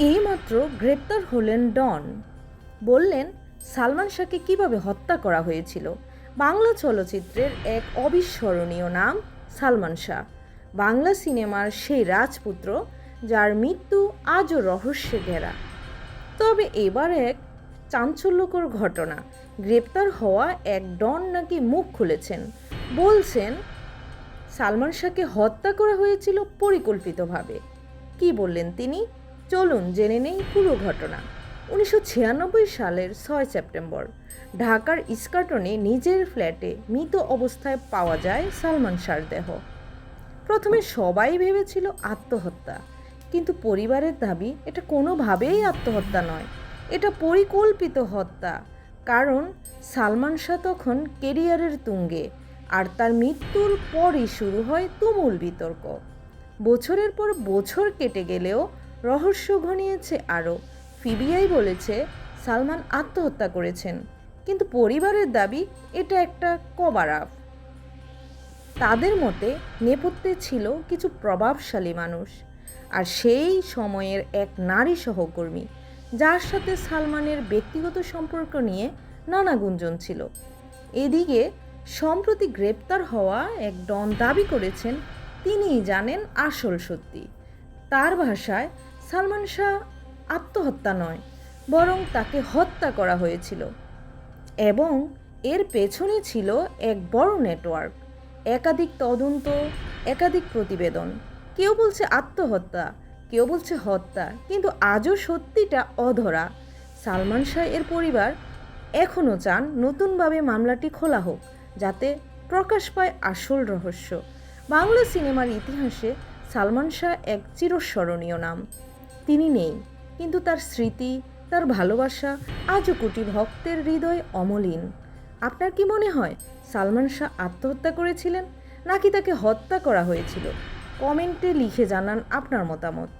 এইমাত্র গ্রেপ্তার হলেন ডন। বললেন, সালমান শাহকে কীভাবে হত্যা করা হয়েছিল? বাংলা চলচ্চিত্রের এক অবিস্মরণীয় নাম সালমান শাহ। বাংলা সিনেমার সেই রাজপুত্র যার মৃত্যু আজও রহস্যে ঘেরা। তবে এবার এক চাঞ্চল্যকর ঘটনা। গ্রেপ্তার হওয়া এক ডন নাকি মুখ খুলেছেন। বলছেন, সালমান শাহকে হত্যা করা হয়েছিল পরিকল্পিতভাবে। কি বললেন তিনি? চলুন জেনে নেই পুরো ঘটনা। উনিশশো ছিয়ানব্বই সালের ছয় সেপ্টেম্বর, ঢাকার ইস্কাটনে নিজের ফ্ল্যাটে মৃত অবস্থায় পাওয়া যায় সালমান শাহর দেহ। প্রথমে সবাই ভেবেছিল আত্মহত্যা, কিন্তু পরিবারের দাবি, এটা কোনোভাবেই আত্মহত্যা নয়। এটা পরিকল্পিত হত্যা, কারণ সালমান শাহ তখন কেরিয়ারের তুঙ্গে, আর তার মৃত্যুর পরই শুরু হয় তুমুল বিতর্ক। বছরের পর বছর কেটে গেলেও রহস্য ঘনিয়েছে আরও। ফিবিআই বলেছে সালমান আত্মহত্যা করেছেন। কিন্তু পরিবারের দাবি, এটা একটা কবারাফ। তাদের মতে, নেপথ্যে ছিল কিছু প্রভাবশালী মানুষ। আর সেই সময়ের এক নারী সহকর্মী, যার সাথে সালমানের ব্যক্তিগত সম্পর্ক নিয়ে নানা গুঞ্জন ছিল। এদিকে, সম্প্রতি গ্রেপ্তার হওয়া এক ডন দাবি করেছেন, তিনিই জানেন আসল সত্যি। তার ভাষায় সালমান শাহ আত্মহত্যা নয়, বরং তাকে হত্যা করা হয়েছিল এবং এর পেছনে ছিল এক বড় নেটওয়ার্ক, একাধিক তদন্ত, একাধিক প্রতিবেদন। কেউ বলছে আত্মহত্যা, কেউ বলছে হত্যা, কিন্তু আজও সত্যিটা অধরা। সালমান শাহ এর পরিবার এখনও চান নতুনভাবে মামলাটি খোলা হোক, যাতে প্রকাশ পায় আসল রহস্য। বাংলা সিনেমার ইতিহাসে সালমান শাহ এক চিরস্মরণীয় নাম। তিনি নেই, কিন্তু তার স্মৃতি, তার ভালোবাসা আজও কোটি ভক্তের হৃদয় অমলিন। আপনার কি মনে হয়, সালমান শাহ আত্মহত্যা করেছিলেন, নাকি তাকে হত্যা করা হয়েছিল? কমেন্টে লিখে জানান আপনার মতামত।